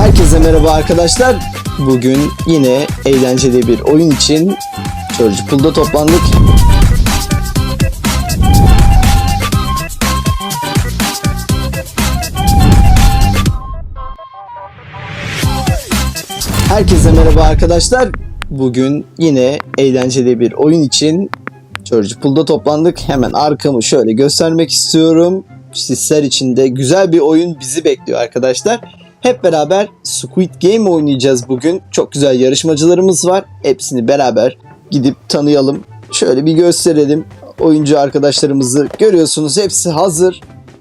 Herkese merhaba arkadaşlar. Bugün yine eğlenceli bir oyun için Church Pool'da toplandık. Herkese merhaba arkadaşlar. Bugün yine eğlenceli bir oyun için Church Pool'da toplandık. Hemen arkamı şöyle göstermek istiyorum. Sizler için de güzel bir oyun bizi bekliyor arkadaşlar. Hep beraber Squid Game oynayacağız bugün. Çok güzel yarışmacılarımız var. Hepsini beraber gidip tanıyalım. Şöyle bir gösterelim. Oyuncu arkadaşlarımızı görüyorsunuz. Hepsi hazır.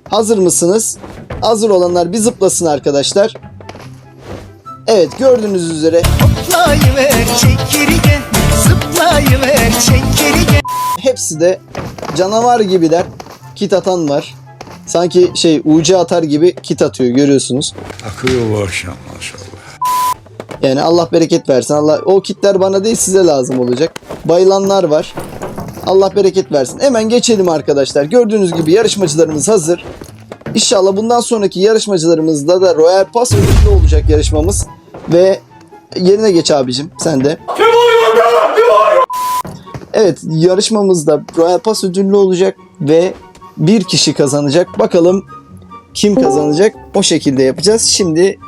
Hazır mısınız? Hazır olanlar bir zıplasın arkadaşlar. Evet gördüğünüz üzere Zıplayıver çekirge Zıplayıver çekirge hepsi de canavar gibiler. Kit atan var. Sanki şey UC atar gibi kit atıyor görüyorsunuz. Akıyor bu akşam maşallah. Yani Allah bereket versin. Allah o kitler bana değil size lazım olacak. Bayılanlar var. Allah bereket versin. Hemen geçelim arkadaşlar. Gördüğünüz gibi yarışmacılarımız hazır. İnşallah bundan sonraki yarışmacılarımızda da Royal Pass ödüllü olacak yarışmamız. Ve yerine geç abicim sen de. Evet yarışmamızda Royal Pass ödüllü olacak ve bir kişi kazanacak. Bakalım kim kazanacak? O şekilde yapacağız. Şimdi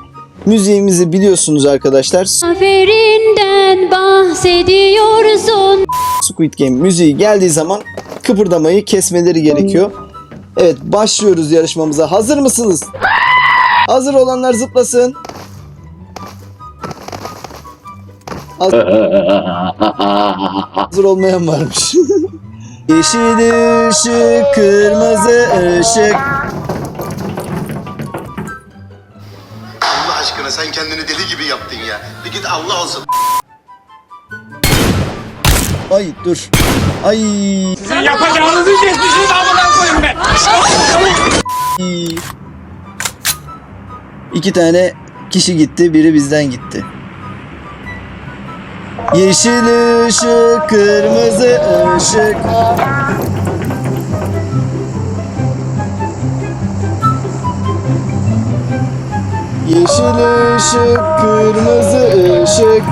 müziğimizi biliyorsunuz arkadaşlar. Zaferinden bahsediyorsun. Squid Game müziği geldiği zaman kıpırdamayı kesmeleri gerekiyor. Evet başlıyoruz yarışmamıza. Hazır mısınız? Hazır olanlar zıplasın. Hazır, Hazır olmayan varmış. Yeşil ışık, kırmızı ışık. Allah aşkına sen kendini deli gibi yaptın ya. Bir git Allah olsun. Ay dur. Ay. Yapacağınızı geçmişin amına koyun be. İki tane kişi gitti, biri bizden gitti. Yeşil ışık, kırmızı ışık. Yeşil ışık, kırmızı ışık.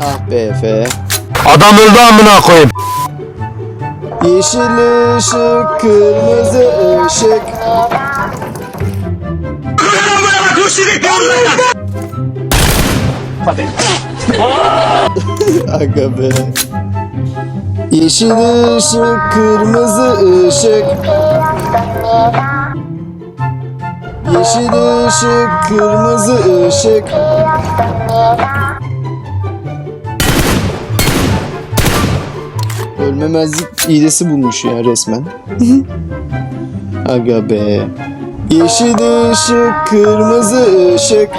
Ah be Efe. Adam öldü amına koyayım. Yeşil ışık, kırmızı ışık. Aga be. Yeşil ışık, kırmızı ışık. Yeşil ışık, kırmızı ışık. Ölmemezlik iğnesi bulmuş ya resmen. Aga be. Yeşil ışık, kırmızı ışık.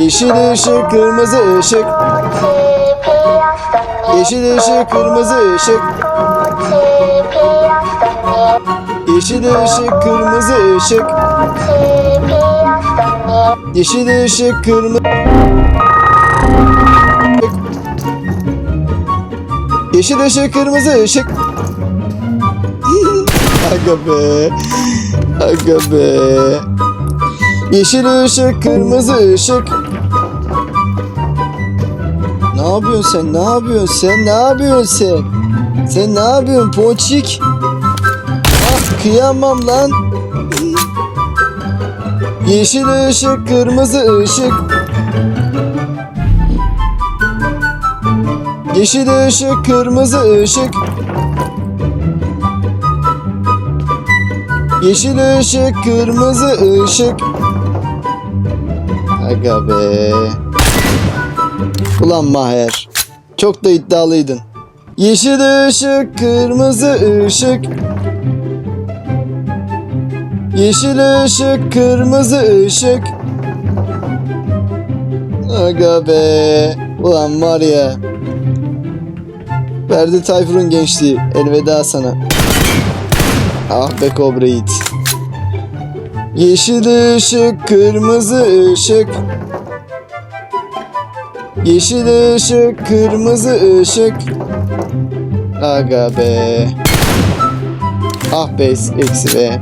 Yeşil ışık, kırmızı ışık. Yeşil ışık, kırmızı ışık. Yeşil ışık, kırmızı ışık. Yeşil ışık, kırmızı Yeşil ışık, kırmızı ışık. Aga be. Aga be. Yeşil ışık, kırmızı ışık. Ne yapıyorsun sen? Ne yapıyorsun sen? Ne yapıyorsun sen? Sen ne yapıyorsun ponçik? Ah kıyamam lan. Yeşil ışık, kırmızı ışık. Yeşil ışık, kırmızı ışık. Yeşil ışık, kırmızı ışık. Aga be. Ulan Maher. Çok da iddialıydın. Yeşil ışık, kırmızı ışık. Yeşil ışık, kırmızı ışık. Aga be. Ulan var ya. Ferdi Tayfur'un gençliği. Elveda sana. Ah be Kobra Yiğit. Yeşil ışık, kırmızı ışık. Yeşil ışık, kırmızı ışık. Aga be. Ah be eksi be.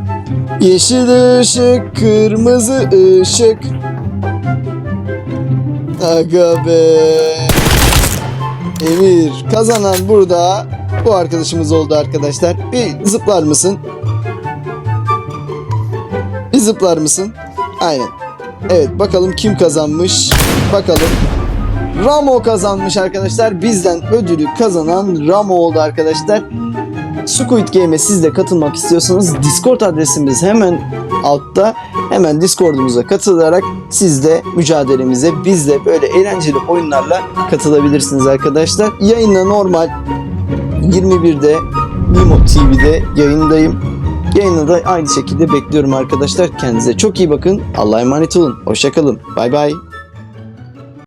Yeşil ışık, kırmızı ışık. Aga be. Emir kazanan burada bu arkadaşımız oldu arkadaşlar. Bir zıplar mısın? Bir zıplar mısın? Aynen. Evet bakalım kim kazanmış. Bakalım. Ramo kazanmış arkadaşlar. Bizden ödülü kazanan Ramo oldu arkadaşlar. Squid Game'e siz de katılmak istiyorsanız Discord adresimiz hemen altta. Hemen Discord'umuza katılarak siz de mücadelemize biz de böyle eğlenceli oyunlarla katılabilirsiniz arkadaşlar. Yayında normal 21'de Limo TV'de yayındayım. Yayını da aynı şekilde bekliyorum arkadaşlar. Kendinize çok iyi bakın. Allah'a emanet olun. Hoşçakalın. Bay bay.